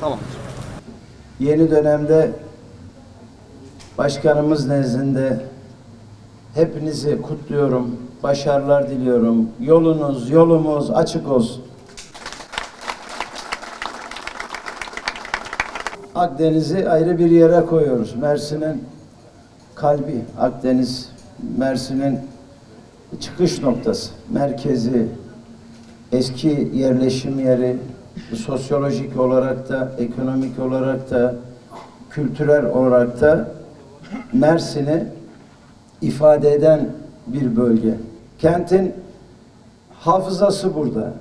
Tamam. Yeni dönemde başkanımız nezdinde hepinizi kutluyorum. Başarılar diliyorum. Yolunuz, yolumuz açık olsun. Akdeniz'i ayrı bir yere koyuyoruz. Mersin'in kalbi Akdeniz, Mersin'in çıkış noktası, merkezi, eski yerleşim yeri, sosyolojik olarak da, ekonomik olarak da, kültürel olarak da Mersin'i ifade eden bir bölge. Kentin hafızası burada.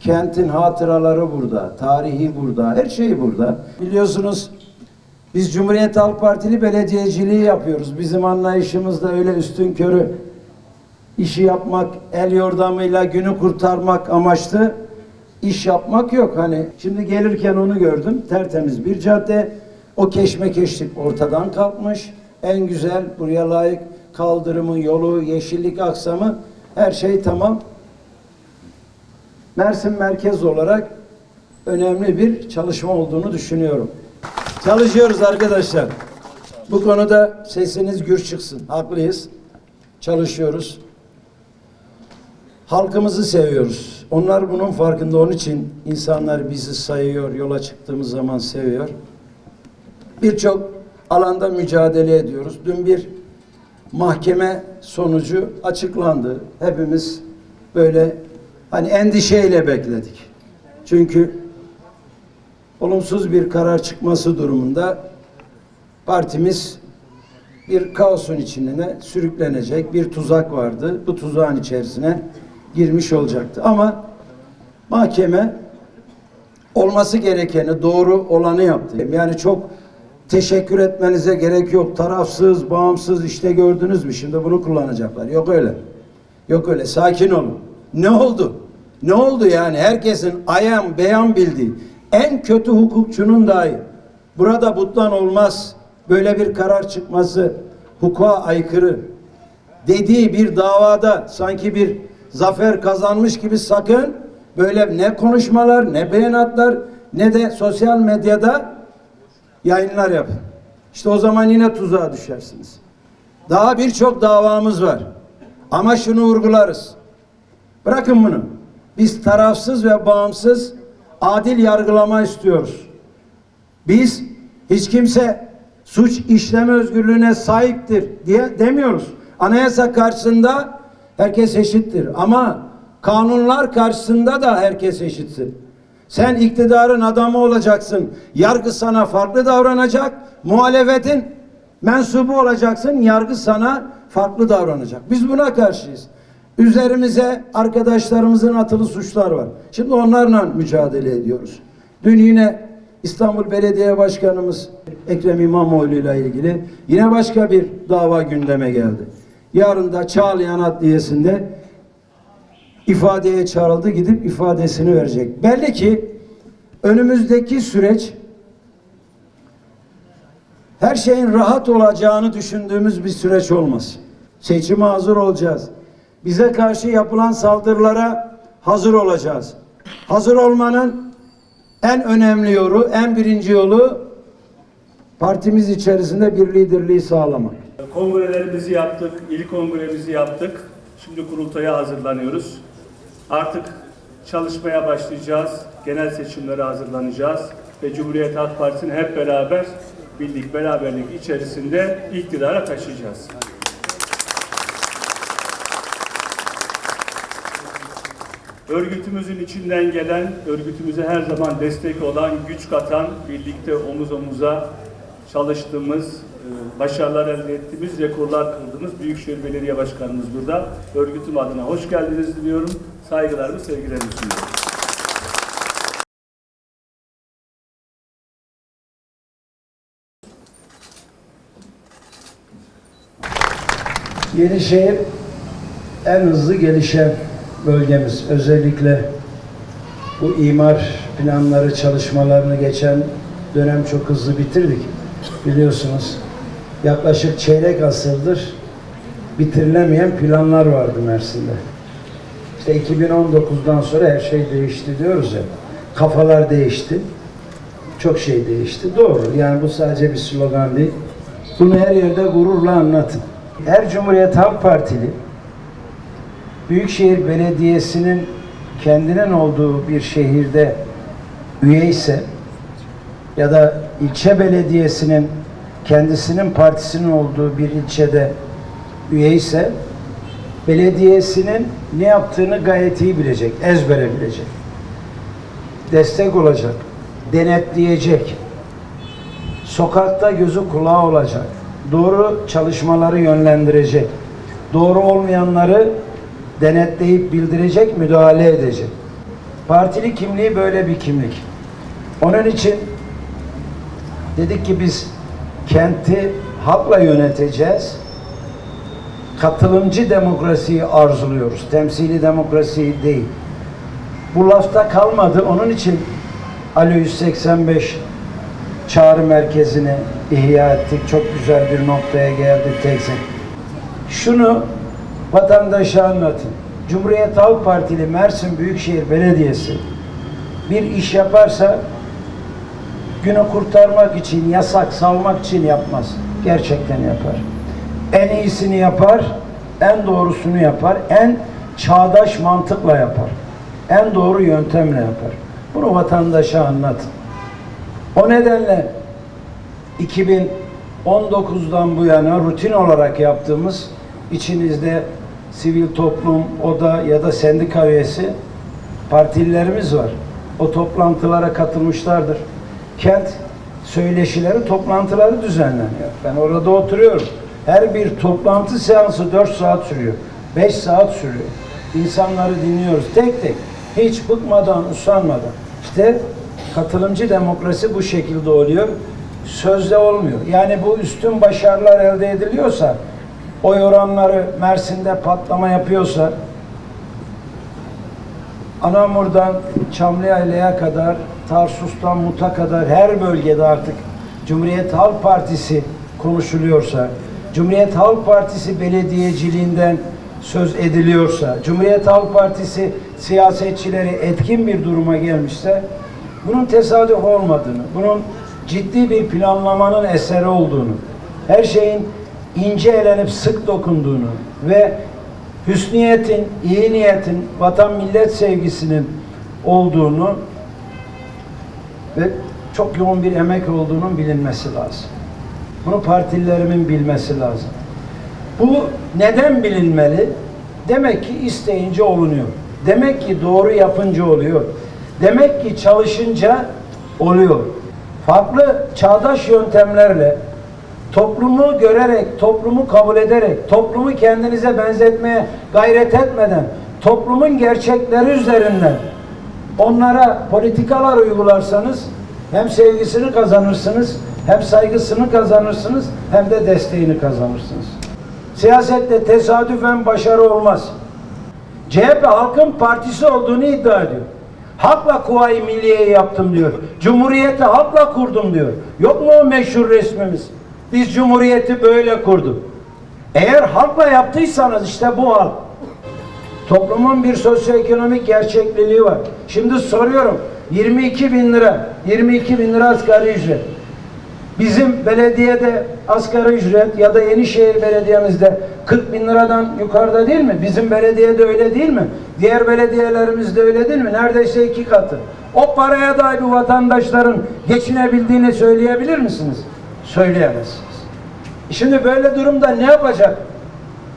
Kentin hatıraları burada, tarihi burada, her şey burada. Biliyorsunuz biz Cumhuriyet Halk Partili belediyeciliği yapıyoruz. Bizim anlayışımız da öyle üstün körü işi yapmak, el yordamıyla günü kurtarmak amaçlı iş yapmak yok. Hani şimdi gelirken onu gördüm. Tertemiz bir cadde. O keşmekeşlik ortadan kalkmış. En güzel buraya layık kaldırımı, yolu, yeşillik aksamı her şey tamam. Mersin merkez olarak önemli bir çalışma olduğunu düşünüyorum. Çalışıyoruz arkadaşlar. Bu konuda sesiniz gür çıksın. Haklıyız. Çalışıyoruz. Halkımızı seviyoruz. Onlar bunun farkında. Onun için insanlar bizi sayıyor, yola çıktığımız zaman seviyor. Birçok alanda mücadele ediyoruz. Dün bir mahkeme sonucu açıklandı. Hepimiz böyle hani endişeyle bekledik. Çünkü olumsuz bir karar çıkması durumunda partimiz bir kaosun içine sürüklenecek bir tuzak vardı. Bu tuzağın içerisine girmiş olacaktı. Ama mahkeme olması gerekeni, doğru olanı yaptı. Yani çok teşekkür etmenize gerek yok. Tarafsız, bağımsız işte gördünüz mü? Şimdi bunu kullanacaklar. Yok öyle. Yok öyle. Sakin olun. Ne oldu? Ne oldu yani? Herkesin ayan beyan bildiği en kötü hukukçunun dahi burada butlan olmaz böyle bir karar çıkması hukuka aykırı dediği bir davada sanki bir zafer kazanmış gibi sakın böyle ne konuşmalar ne beyanatlar ne de sosyal medyada yayınlar yapın. İşte o zaman yine tuzağa düşersiniz. Daha birçok davamız var. Ama şunu vurgularız. Bırakın bunu. Biz tarafsız ve bağımsız adil yargılama istiyoruz. Biz hiç kimse suç işleme özgürlüğüne sahiptir diye demiyoruz. Anayasa karşısında herkes eşittir ama kanunlar karşısında da herkes eşittir. Sen iktidarın adamı olacaksın. Yargı sana farklı davranacak. Muhalefetin mensubu olacaksın. Yargı sana farklı davranacak. Biz buna karşıyız. Üzerimize arkadaşlarımızın atılı suçlar var. Şimdi onlarla mücadele ediyoruz. Dün yine İstanbul Belediye Başkanımız Ekrem İmamoğlu ile ilgili yine başka bir dava gündeme geldi. Yarın da Çağlayan Adliyesi'nde ifadeye çağrıldı gidip ifadesini verecek. Belli ki önümüzdeki süreç her şeyin rahat olacağını düşündüğümüz bir süreç olmaz. Seçime hazır olacağız. Bize karşı yapılan saldırılara hazır olacağız. Hazır olmanın en önemli yolu, en birinci yolu partimiz içerisinde bir liderliği sağlamak. Kongrelerimizi yaptık, il kongremizi yaptık. Şimdi kurultaya hazırlanıyoruz. Artık çalışmaya başlayacağız. Genel seçimlere hazırlanacağız. Ve Cumhuriyet Halk Partisi'ni hep beraber birlik, beraberlik içerisinde iktidara taşıyacağız. Örgütümüzün içinden gelen, örgütümüze her zaman destek olan, güç katan, birlikte omuz omuza çalıştığımız, başarılar elde ettiğimiz, rekorlar kırdığımız Büyükşehir Belediye Başkanımız burada. Örgütüm adına hoş geldiniz diliyorum. Saygılarımı, sevgilerimi sunuyorum. Yenişehir en hızlı gelişen bölgemiz. Özellikle bu imar planları çalışmalarını geçen dönem çok hızlı bitirdik. Biliyorsunuz yaklaşık çeyrek asırdır bitirilemeyen planlar vardı Mersin'de. İşte 2019'dan sonra her şey değişti diyoruz ya. Kafalar değişti. Çok şey değişti. Doğru. Yani bu sadece bir slogan değil. Bunu her yerde gururla anlatın. Her Cumhuriyet Halk Partili Büyükşehir Belediyesi'nin kendinin olduğu bir şehirde üye ise ya da ilçe belediyesinin kendisinin partisinin olduğu bir ilçede üye ise belediyesinin ne yaptığını gayet iyi bilecek, ezbere bilecek. Destek olacak, denetleyecek, sokakta gözü kulağı olacak, doğru çalışmaları yönlendirecek, doğru olmayanları denetleyip bildirecek, müdahale edecek. Partili kimliği böyle bir kimlik. Onun için dedik ki biz kenti halkla yöneteceğiz. Katılımcı demokrasiyi arzuluyoruz. Temsili demokrasiyi değil. Bu lafta kalmadı. Onun için Ali 185 çağrı merkezini ihya ettik. Çok güzel bir noktaya geldik teksin. Şunu vatandaşa anlatın. Cumhuriyet Halk Partili Mersin Büyükşehir Belediyesi bir iş yaparsa günü kurtarmak için, yasak salmak için yapmaz. Gerçekten yapar. En iyisini yapar, en doğrusunu yapar, en çağdaş mantıkla yapar. En doğru yöntemle yapar. Bunu vatandaşa anlatın. O nedenle 2019'dan bu yana rutin olarak yaptığımız içinizde sivil toplum, oda ya da sendika üyesi partililerimiz var. O toplantılara katılmışlardır. Kent söyleşileri, toplantıları düzenleniyor. Ben orada oturuyorum. Her bir toplantı seansı 4 saat sürüyor. 5 saat sürüyor. İnsanları dinliyoruz tek tek. Hiç bıkmadan, usanmadan. İşte katılımcı demokrasi bu şekilde oluyor. Sözde olmuyor. Yani bu üstün başarılar elde ediliyorsa, oy oranları Mersin'de patlama yapıyorsa, Anamur'dan Çamlıyayla'ya kadar, Tarsus'tan Mut'a kadar her bölgede artık Cumhuriyet Halk Partisi konuşuluyorsa, Cumhuriyet Halk Partisi belediyeciliğinden söz ediliyorsa, Cumhuriyet Halk Partisi siyasetçileri etkin bir duruma gelmişse, bunun tesadüf olmadığını, bunun ciddi bir planlamanın eseri olduğunu, her şeyin ince elenip sık dokunduğunu ve hüsniyetin, iyi niyetin, vatan millet sevgisinin olduğunu ve çok yoğun bir emek olduğunun bilinmesi lazım. Bunu partililerimin bilmesi lazım. Bu neden bilinmeli? Demek ki isteyince olunuyor. Demek ki doğru yapınca oluyor. Demek ki çalışınca oluyor. Farklı çağdaş yöntemlerle toplumu görerek, toplumu kabul ederek, toplumu kendinize benzetmeye gayret etmeden, toplumun gerçekleri üzerinden onlara politikalar uygularsanız hem sevgisini kazanırsınız, hem saygısını kazanırsınız, hem de desteğini kazanırsınız. Siyasette tesadüfen başarı olmaz. CHP halkın partisi olduğunu iddia ediyor. Halkla Kuvayi Milliye'yi yaptım diyor. Cumhuriyeti halkla kurdum diyor. Yok mu o meşhur resmimiz? Biz Cumhuriyeti böyle kurduk. Eğer halkla yaptıysanız işte bu halk. Toplumun bir sosyoekonomik gerçekliliği var. Şimdi soruyorum 22 bin lira, 22 bin lira asgari ücret. Bizim belediyede asgari ücret ya da Yenişehir Belediye'mizde 40 bin liradan yukarıda değil mi? Bizim belediyede öyle değil mi? Diğer belediyelerimizde öyle değil mi? Neredeyse iki katı. O paraya dahi bu vatandaşların geçinebildiğini söyleyebilir misiniz? Söyleyemezsiniz. Şimdi böyle durumda ne yapacak?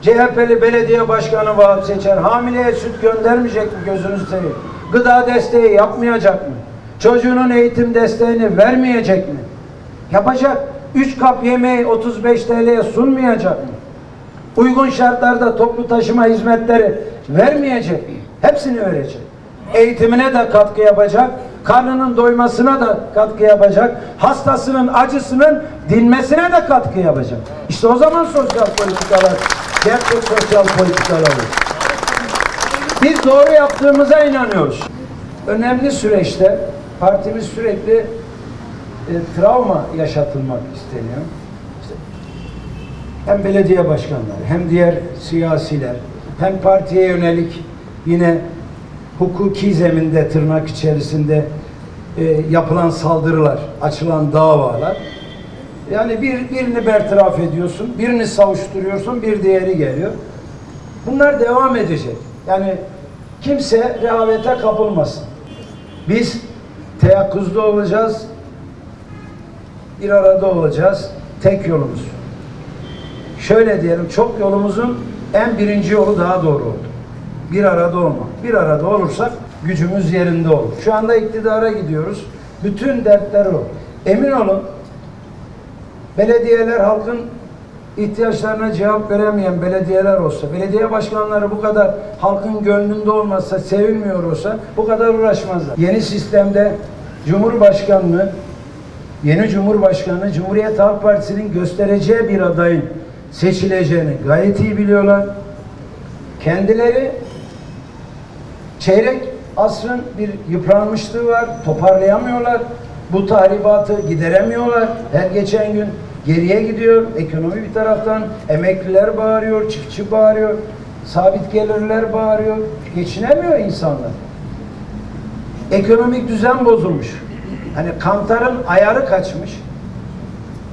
CHP'li belediye başkanı Vahap Seçer hamileye süt göndermeyecek mi gözünüzü seveyim? Gıda desteği yapmayacak mı? Çocuğunun eğitim desteğini vermeyecek mi? Yapacak. 3 kap yemeği 35 TL'ye sunmayacak mı? Uygun şartlarda toplu taşıma hizmetleri vermeyecek mi? Hepsini verecek. Eğitimine de katkı yapacak. Karnının doymasına da katkı yapacak. Hastasının acısının dinmesine de katkı yapacak. İşte o zaman sosyal politikalar gerçek sosyal politikalar. Biz doğru yaptığımıza inanıyoruz. Önemli süreçte partimiz sürekli e, travma yaşatılmak isteniyor. İşte hem belediye başkanları hem diğer siyasiler hem partiye yönelik Yine hukuki zeminde tırnak içerisinde e, yapılan saldırılar, açılan davalar. Yani bir, birini bertaraf ediyorsun, birini savuşturuyorsun, bir diğeri geliyor. Bunlar devam edecek. Yani kimse rehavete kapılmasın. Biz teyakkuzda olacağız, bir arada olacağız. Tek yolumuz. Şöyle diyelim, çok yolumuzun en birinci yolu daha doğru oldu. Bir arada olma. Bir arada olursak gücümüz yerinde olur. Şu anda iktidara gidiyoruz. Bütün dertler o. Emin olun, belediyeler halkın ihtiyaçlarına cevap veremeyen belediyeler olsa, belediye başkanları bu kadar halkın gönlünde olmazsa, sevilmiyor olsa bu kadar uğraşmazlar. Yeni sistemde Cumhurbaşkanlığı, yeni Cumhurbaşkanı Cumhuriyet Halk Partisi'nin göstereceği bir adayın seçileceğini gayet iyi biliyorlar. Kendileri çeyrek asrın bir yıpranmışlığı var, toparlayamıyorlar. Bu tahribatı gideremiyorlar. Her geçen gün geriye gidiyor. Ekonomi bir taraftan, emekliler bağırıyor, çiftçi bağırıyor, sabit gelirler bağırıyor. Geçinemiyor insanlar. Ekonomik düzen bozulmuş. Hani kantarın ayarı kaçmış.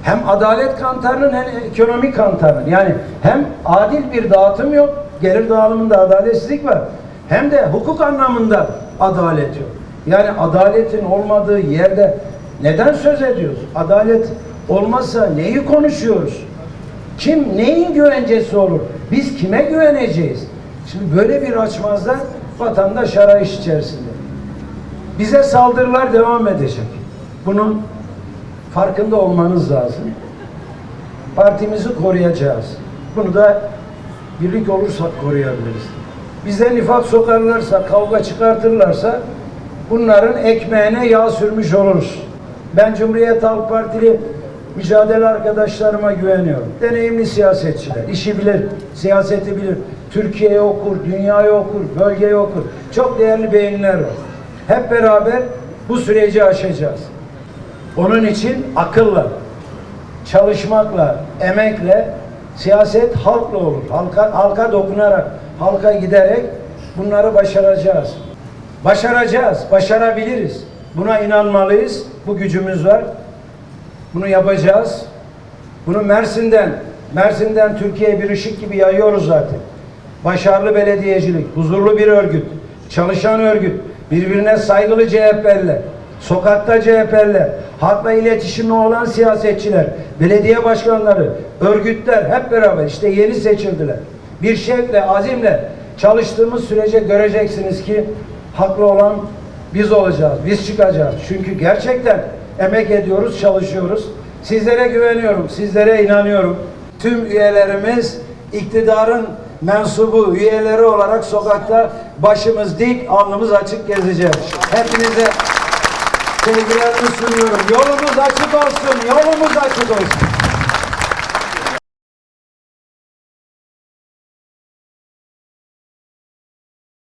Hem adalet kantarının hem ekonomik kantarının. Yani hem adil bir dağıtım yok, gelir dağılımında adaletsizlik var. Hem de hukuk anlamında adalet yok. Yani adaletin olmadığı yerde neden söz ediyoruz? Adalet olmazsa neyi konuşuyoruz? Kim neyin güvencesi olur? Biz kime güveneceğiz? Şimdi böyle bir açmazda vatandaş arayış içerisinde. Bize saldırılar devam edecek. Bunun farkında olmanız lazım. Partimizi koruyacağız. Bunu da birlik olursak koruyabiliriz. Bize nifak sokarlarsa, kavga çıkartırlarsa bunların ekmeğine yağ sürmüş oluruz. Ben Cumhuriyet Halk Partili mücadele arkadaşlarıma güveniyorum. Deneyimli siyasetçiler, işi bilir, siyaseti bilir. Türkiye'yi okur, dünyayı okur, bölgeyi okur. Çok değerli beyinler var. Hep beraber bu süreci aşacağız. Onun için akılla, çalışmakla, emekle, siyaset halkla olur. Halka, halka dokunarak, halka giderek bunları başaracağız. Başaracağız, başarabiliriz. Buna inanmalıyız. Bu gücümüz var. Bunu yapacağız. Bunu Mersin'den, Mersin'den Türkiye'ye bir ışık gibi yayıyoruz zaten. Başarılı belediyecilik, huzurlu bir örgüt, çalışan örgüt, birbirine saygılı CHP'liler, sokakta CHP'liler, halkla iletişimli olan siyasetçiler, belediye başkanları, örgütler hep beraber işte yeni seçildiler. Bir şevkle, azimle çalıştığımız sürece göreceksiniz ki haklı olan biz olacağız, biz çıkacağız. Çünkü gerçekten emek ediyoruz, çalışıyoruz. Sizlere güveniyorum, sizlere inanıyorum. Tüm üyelerimiz iktidarın mensubu üyeleri olarak sokakta başımız dik, alnımız açık gezeceğiz. Hepinize sevgilerimi sunuyorum. Yolumuz açık olsun, yolumuz açık olsun.